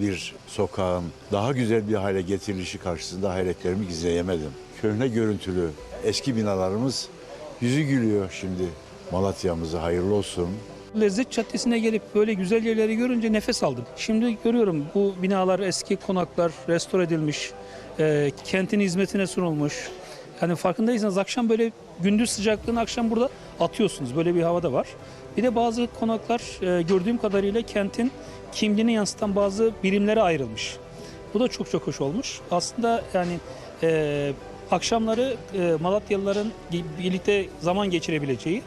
bir sokağın daha güzel bir hale getirilişi karşısında hayretlerimi gizleyemedim. Köhne görüntülü eski binalarımız yüzü gülüyor şimdi. Malatya'mıza hayırlı olsun. Lezzet Caddesi'ne gelip böyle güzel yerleri görünce nefes aldım. Şimdi görüyorum bu binalar eski konaklar restore edilmiş, e, kentin hizmetine sunulmuş. Yani farkındaysanız akşam böyle gündüz sıcaklığını akşam burada atıyorsunuz. Böyle bir havada var. Bir de bazı konaklar e, gördüğüm kadarıyla kentin kimliğini yansıtan bazı birimlere ayrılmış. Bu da çok çok hoş olmuş. Aslında yani e, akşamları e, Malatyalıların birlikte zaman geçirebileceği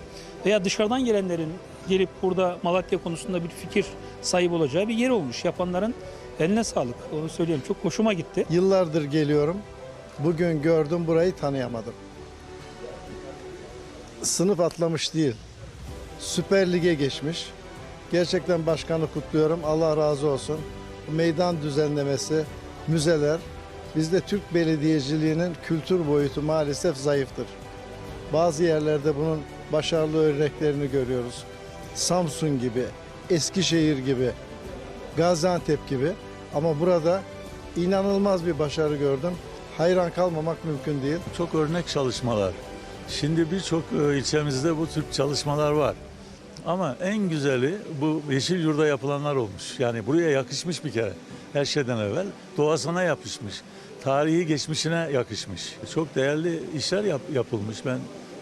veya dışarıdan gelenlerin gelip burada Malatya konusunda bir fikir sahibi olacağı bir yer olmuş. Yapanların eline sağlık. Onu söyleyeyim. Çok hoşuma gitti. Yıllardır geliyorum. Bugün gördüm burayı tanıyamadım. Sınıf atlamış değil. Süper Lig'e geçmiş. Gerçekten başkanı kutluyorum. Allah razı olsun. Meydan düzenlemesi, müzeler. Bizde Türk belediyeciliğinin kültür boyutu maalesef zayıftır. Bazı yerlerde bunun başarılı örneklerini görüyoruz. Samsun gibi, Eskişehir gibi, Gaziantep gibi. Ama burada inanılmaz bir başarı gördüm. Hayran kalmamak mümkün değil. Çok örnek çalışmalar. Şimdi birçok e, ilçemizde bu tür çalışmalar var. Ama en güzeli bu Yeşil Yurda yapılanlar olmuş. Yani buraya yakışmış bir kere. Her şeyden evvel doğasına yapışmış. Tarihi geçmişine yakışmış. Çok değerli işler yap- yapılmış. Ben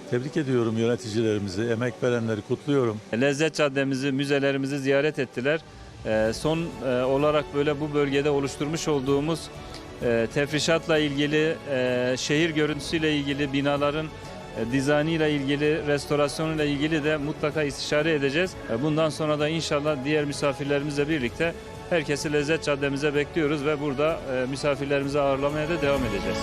tebrik ediyorum yöneticilerimizi, emek verenleri kutluyorum. Lezzet Caddemizi, müzelerimizi ziyaret ettiler. Ee, Son e, olarak böyle bu bölgede oluşturmuş olduğumuz e, tefrişatla ilgili, e, şehir görüntüsüyle ilgili, binaların e, dizaynıyla ilgili, restorasyonuyla ilgili de mutlaka istişare edeceğiz. E, Bundan sonra da inşallah diğer misafirlerimizle birlikte herkesi Lezzet Caddemize bekliyoruz ve burada e, misafirlerimizi ağırlamaya da devam edeceğiz.